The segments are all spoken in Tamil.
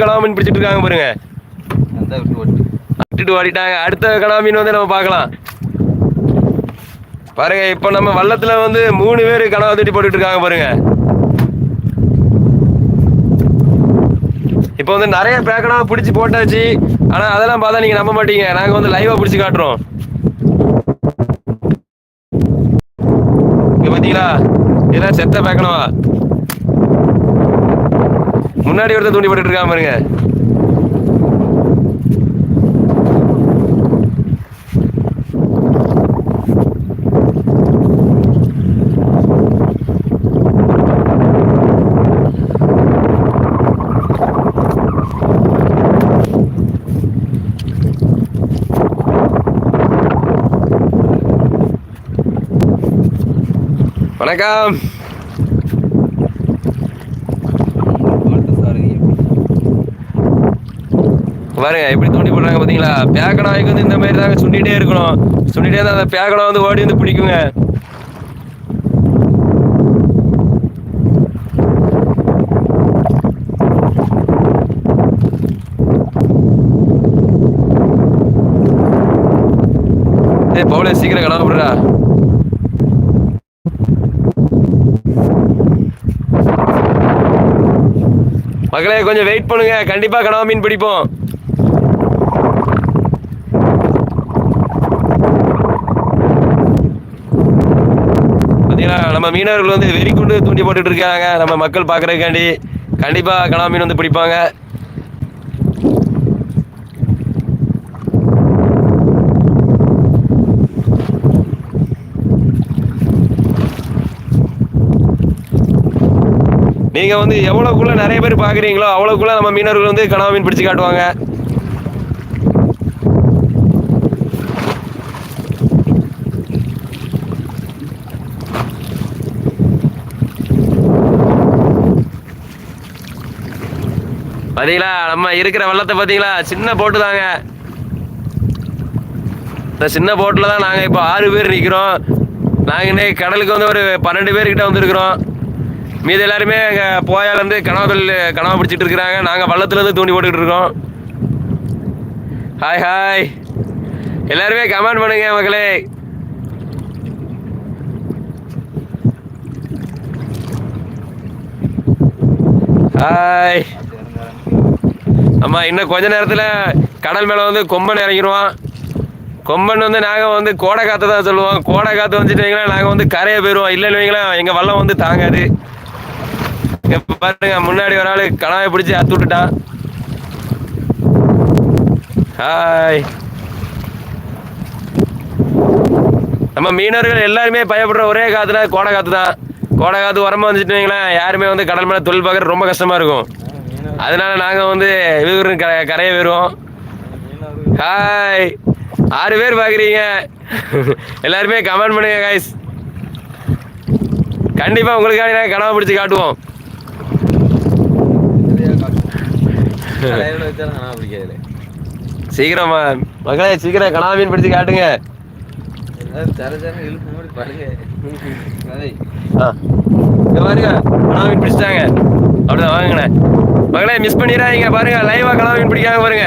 கனவா மீன் பிடிச்சிட்டு இருக்காங்க பாருங்க. விட்டுட்டு ஓடிட்டாங்க. அடுத்த கனவா மீன் வந்து நம்ம பார்க்கலாம். பாருங்க இப்போ நம்ம வள்ளத்துல வந்து மூணு பேர் கனவா தூட்டி போட்டுட்டு இருக்காங்க பாருங்க. இப்போ வந்து நிறைய பேக்கனா பிடிச்சி போட்டாச்சு. ஆனா அதெல்லாம் பார்த்தா நீங்க நம்ப மாட்டீங்க. நாங்க வந்து லைவா பிடிச்சி காட்டுறோம். இங்க பாத்தீங்களா இதெல்லாம் செத்த பேக்கனவா முன்னாடி ஒருத்தர் தூண்டி போட்டுட்டு இருக்கான் பாருங்க. வணக்கம். பாருங்க எப்படி தோண்டி போடுறாங்க பாத்தீங்களா? பேக்கடாய்க்கு வந்து இந்த மாதிரி தாங்க சுண்டிட்டே இருக்கணும். சுண்டிட்டே தான் அந்த பேக்கடா வந்து ஓடி வந்து பிடிக்குங்க. ஏய் பவுலே சீக்கிரம் கடை விடுறா. மகளே கொஞ்சம் வெயிட் பண்ணுங்க. கண்டிப்பா கனவா மீன் பிடிப்போம் பார்த்தீங்களா நம்ம மீனவர்கள் வந்து வெறி கொண்டு தூண்டி போட்டுட்டு இருக்காங்க. நம்ம மக்கள் பார்க்கறதுக்காண்டி கண்டிப்பாக கனா மீன் வந்து பிடிப்பாங்க. நீங்கள் வந்து எவ்வளோக்குள்ளே நிறைய பேர் பார்க்குறீங்களோ அவ்வளோக்குள்ளே நம்ம மீனவர்கள் வந்து கனவா மீன் பிடிச்சு காட்டுவாங்க. பாத்தீங்களா நம்ம இருக்கிற வெள்ளத்தை பாத்தீங்களா சின்ன போட்டு தாங்க. இந்த சின்ன போட்டில் தான் நாங்கள் இப்போ ஆறு பேர் நிற்கிறோம் நாங்கள் இன்னைக்கு கடலுக்கு வந்து ஒரு பன்னெண்டு பேர்கிட்ட வந்திருக்கிறோம். மீதி எல்லாருமே அங்கே போயாலேருந்து கனவா தொழில் கனவா பிடிச்சிட்டு இருக்கிறாங்க. நாங்கள் வள்ளத்துலேருந்து தூண்டி போட்டுக்கிட்டு இருக்கோம். ஹாய் ஹாய் எல்லாருமே கமெண்ட் பண்ணுங்க மக்களே. ஹாய் ஆமாம் இன்னும் கொஞ்ச நேரத்தில் கடல் மேலே வந்து கொம்பன் இறங்கிடுவான். கொம்பன் வந்து நாங்கள் வந்து கோடை காற்று தான் சொல்லுவோம். கோடை காற்று வந்துட்டு நாங்கள் வந்து கரையை போயிடுவோம் இல்லைன்னு வைங்களேன் எங்கள் வல்லம் வந்து தாங்காது. இப்போ பாருங்க முன்னாடி ஒரு ஆள் கணாயை பிடிச்சி அத்து விட்டுட்டான் ஹாய். நம்ம மீனவர்கள் எல்லாருமே பயப்படுற ஒரே காற்றுனா கோடை காற்று தான். கோடை காற்று உரமா வந்துட்டு யாருமே வந்து கடல் மேலே தொழில் பார்க்குறது ரொம்ப கஷ்டமாக இருக்கும். அதனால நாங்கள் வந்து இவரு கரை கரையை வருவோம் ஹாய் ஆறு பேர் பார்க்குறீங்க எல்லாருமே கமெண்ட் பண்ணுங்க கைஸ் கண்டிப்பாக உங்களுக்காக நாங்கள் கனவை பிடிச்சி காட்டுவோம். சீக்கிரமா. மகளே சீக்கிரம் கனவா மீன் பிடிச்சி காட்டுங்க. பாருங்க மீன் பிடிச்சிட்டாங்க. அப்படிதான் வாங்கினேன் மகளே மிஸ் பண்ணிடாதீங்க பாருங்க. லைவா கனவு மீன் பிடிக்காம பாருங்க.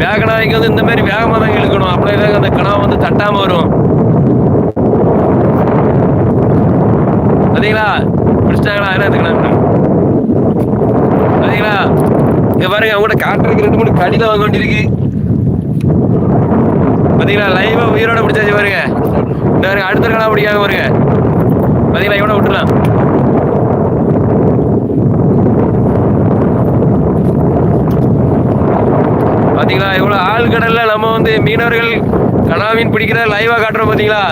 வேகனாய்க்கு வந்து இந்த மாதிரி வேகமாக தான் இழுக்கணும். அப்படியே அந்த கனவு வந்து தட்டாம வரும். பார்த்தீங்களா பிடிச்சிட்டாங்களா? என்ன அந்த பார்த்தீங்களா இங்க பாருங்க அவங்க கூட காட்டுறதுக்கு ரெண்டு மூணு கடியில் வாங்க வேண்டியிருக்கு. பார்த்தீங்களா லைவா உயிரோட பிடிச்சாச்சு பாருங்க. அடுத்த கனவு பிடிக்காம பாருங்க. பார்த்தீங்களா இவனை விட்டுலாம் பார்த்தீங்களா இவ்வளோ ஆழ்கடலில் நம்ம வந்து மீனவர்கள் கனா மீன் பிடிக்கிறத லைவாக காட்டுறோம் பார்த்தீங்களா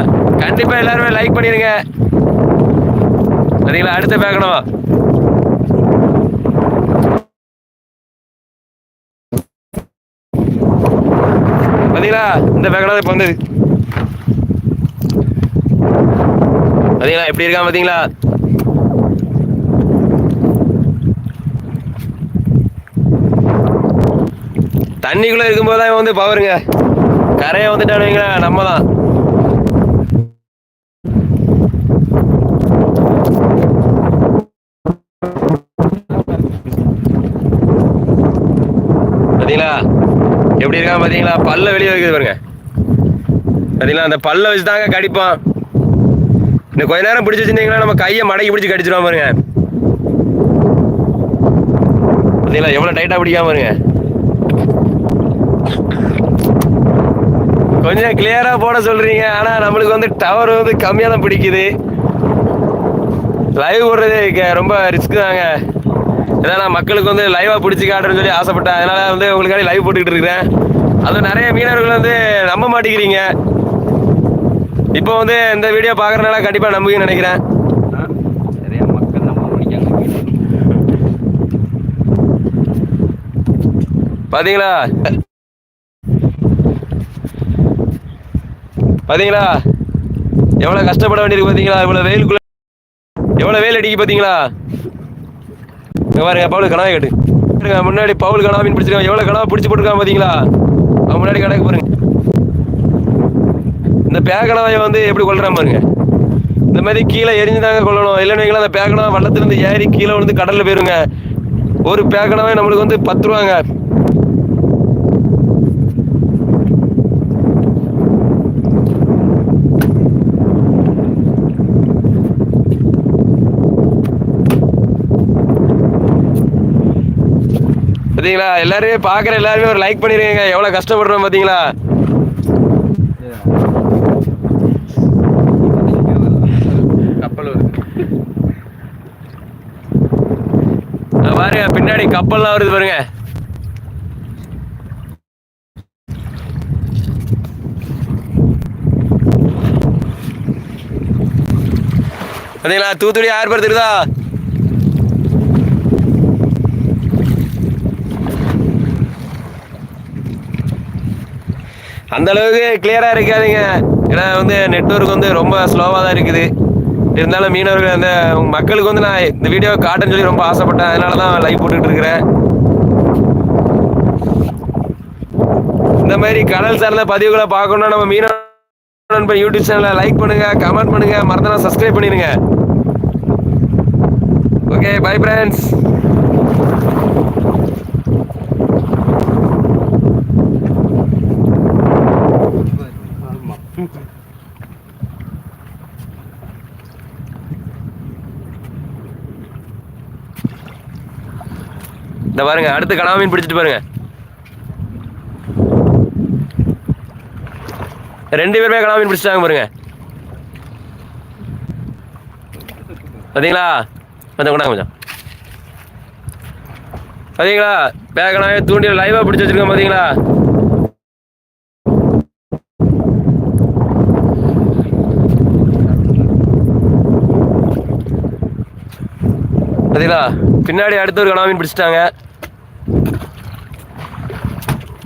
கண்டிப்பாக எல்லாருமே லைக் பண்ணிடுங்க. சரிங்களா? அடுத்த பார்க்கணும். பார்த்தீங்களா இந்த பேக்கணும் இப்போ வந்தது. பார்த்தீங்களா எப்படி இருக்கான் பார்த்தீங்களா தண்ணிக்குள்ளே இருக்கும்போது தான் வந்து பவருங்க கரையை வந்துட்டானுங்களா நம்ம தான் பார்த்தீங்களா எப்படி இருக்கா பார்த்தீங்களா பல்ல வெளியே வைக்குது பாருங்க. பார்த்தீங்களா அந்த பல்ல வச்சு தாங்க கடிப்பான். இன்னும் கொஞ்ச நேரம் பிடிச்சி வச்சிருந்தீங்கன்னா நம்ம கையை மடக்கி பிடிச்சி கடிச்சிருவான் பாருங்க. பார்த்தீங்களா எவ்வளோ டைட்டாக பிடிக்காம பாருங்க. கொஞ்சம் கிளியரா போட சொல்றீங்க. ஆனா நம்மளுக்கு வந்து டவர் வந்து கம்மியா தான் பிடிக்குது. லைவ் போடுறது ரொம்ப ரிஸ்க் தாங்க. ஏன்னா நான் மக்களுக்கு வந்து லைவா பிடிச்சி காட்டுறேன்னு சொல்லி ஆசைப்பட்டேன். அதனால வந்து உங்களுக்காக லைவ் போட்டுக்கிட்டு இருக்கிறேன். அதுவும் நிறைய மீனவர்கள் வந்து நம்ப மாட்டேங்கிறீங்க. இப்போ வந்து இந்த வீடியோ பார்க்கறதுனால கண்டிப்பா நம்புவீங்கன்னு நினைக்கிறேன். பார்த்தீங்களா பார்த்தீங்களா எவ்வளோ பாத்தீங்களா? எவ்வளவு கஷ்டப்பட வேண்டியிருக்கு பாத்தீங்களா? இவ்வளவு வெயிலுக்குள்ள எவ்வளவு வெயில் அடிக்கு பாத்தீங்களா? இங்க பாருங்க பவுல் கனவை கட்டு. முன்னாடி பவுல் கனவா மீன் பிடிச்சிருக்கான் எவ்வளவு கனவா பிடிச்சி போட்டுருக்கான் பாத்தீங்களா? அவன் முன்னாடி கணக்கு பாருங்க இந்த பேக்கனவாயை வந்து எப்படி கொள்றான் பாருங்க. இந்த மாதிரி கீழே எரிஞ்சு தாங்க கொள்ளணும் இல்லைன்னு வைங்களேன் அந்த பேகனவா வள்ளத்திலிருந்து ஏறி கீழே வந்து கடல்ல போயிருங்க. ஒரு பேகனவே நம்மளுக்கு வந்து பத்து ரூபாங்க. பாத்தீங்களா? எல்லாருமே பாக்குற எல்லாருமே ஒரு லைக் பண்ணிருக்கீங்க. எவ்வளவு கஷ்டப்படுறோம் அங்க பாருங்க பின்னாடி கப்பல்லாம் வருது பாருங்க. பாத்தீங்களா? தூத்துக்குடி ஆறு பேர் அந்த அளவுக்கு கிளியரா இருக்காதுங்க. ஏன்னா வந்து நெட்ஒர்க் வந்து ரொம்ப ஸ்லோவாக தான் இருக்குது. இருந்தாலும் மீனவர்கள் அந்த மக்களுக்கு வந்து நான் இந்த வீடியோ காட்டுன்னு சொல்லி ரொம்ப ஆசைப்பட்டேன். அதனால தான் லைவ் போட்டுக்கிட்டு இருக்கிறேன். இந்த மாதிரி கடல் சார்ந்த பதிவுகளை பார்க்கணும்னா நம்ம மீனவ நண்பன் யூடியூப் சேனலை லைக் பண்ணுங்க கமெண்ட் பண்ணுங்க. மறந்துனா சப்ஸ்கிரைப் பண்ணிடுங்க. ஓகே பை ஃப்ரெண்ட்ஸ் இந்த பாருங்க அடுத்து கனவா மீன் பிடிச்சிட்டு பாருங்க. ரெண்டு பேருமே கனவா மீன் பிடிச்சிட்டாங்க பாருங்க. பார்த்தீங்களா கொஞ்சம் கொண்டாங்க கொஞ்சம். பார்த்தீங்களா பேக்கனாவே தூண்டில் லைவா பிடிச்சி வச்சிருக்கேன் பாத்தீங்களா? பார்த்தீங்களா பின்னாடி அடுத்த ஒரு கனாமீன் பிடிச்சிட்டாங்க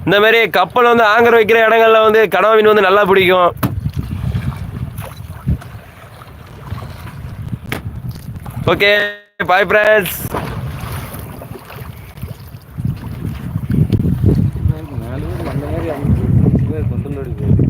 இந்த மாதிரி கப்பல் வந்து ஆங்கர் வைக்கிற இடங்கள்ல வந்து கனவா மீன் வந்து நல்லா பிடிக்கும் ஓகே பாய் ஃப்ரெண்ட்ஸ் நாலு கொண்டு